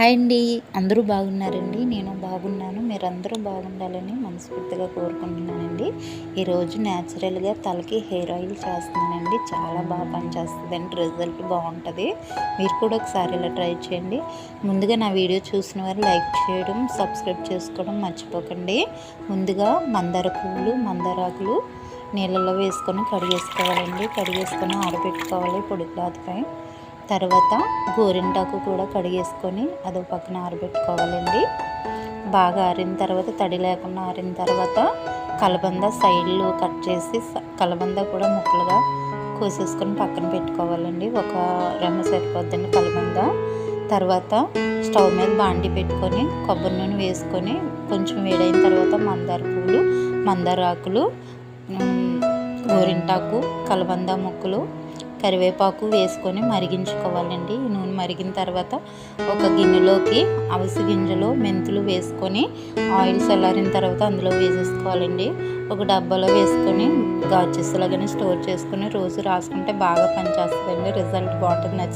Hi అండి. అందరూ బాగున్నారండి. నేను బాగున్నాను. మీరందరూ బాగుండాలని మనస్ఫూర్తిగా కోరుకుంటున్నానండి. ఈరోజు న్యాచురల్గా తలకి హెయిర్ ఆయిల్ చేస్తున్నానండి. చాలా బాగా పనిచేస్తుందండి. రిజల్ట్ బాగుంటుంది. మీరు కూడా ఒకసారి ఇలా ట్రై చేయండి. ముందుగా నా వీడియో చూసిన వారు లైక్ చేయడం సబ్స్క్రైబ్ చేసుకోవడం మర్చిపోకండి. ముందుగా మందార పువ్వులు మందారాకులు నీళ్ళలో వేసుకొని కడిగేసుకోవాలండి. కడిగేసుకొని ఆరబెట్టుకోవాలి పొడి క్లాత్పై తర్వాత గోరింటాకు కూడా కడిగేసుకొని అదో పక్కన ఆరబెట్టుకోవాలండి. బాగా ఆరిన తర్వాత తడి లేకుండా ఆరిన తర్వాత కలబంద సైడ్లు కట్ చేసి కలబంద కూడా ముక్కలుగా కోసేసుకొని పక్కన పెట్టుకోవాలండి. ఒక రెమ్మ సరిపోద్దండి కలబంద. తర్వాత స్టవ్ మీద బాండి పెట్టుకొని కొబ్బరి నూనె వేసుకొని కొంచెం వేడైన తర్వాత మందార పువ్వులు మందార ఆకులు గోరింటాకు కలబంద ముక్కలు కరివేపాకు వేసుకొని మరిగించుకోవాలండి. నూనె మరిగిన తర్వాత ఒక గిన్నెలోకి అవిసి గింజలు మెంతులు వేసుకొని ఆయిల్ చల్లారిన తర్వాత అందులో వేసేసుకోవాలండి. ఒక డబ్బాలో వేసుకొని గాజెస్లాగానే స్టోర్ చేసుకొని రోజు రాసుకుంటే బాగా పనిచేస్తుందండి. రిజల్ట్ బాగుంటుంది.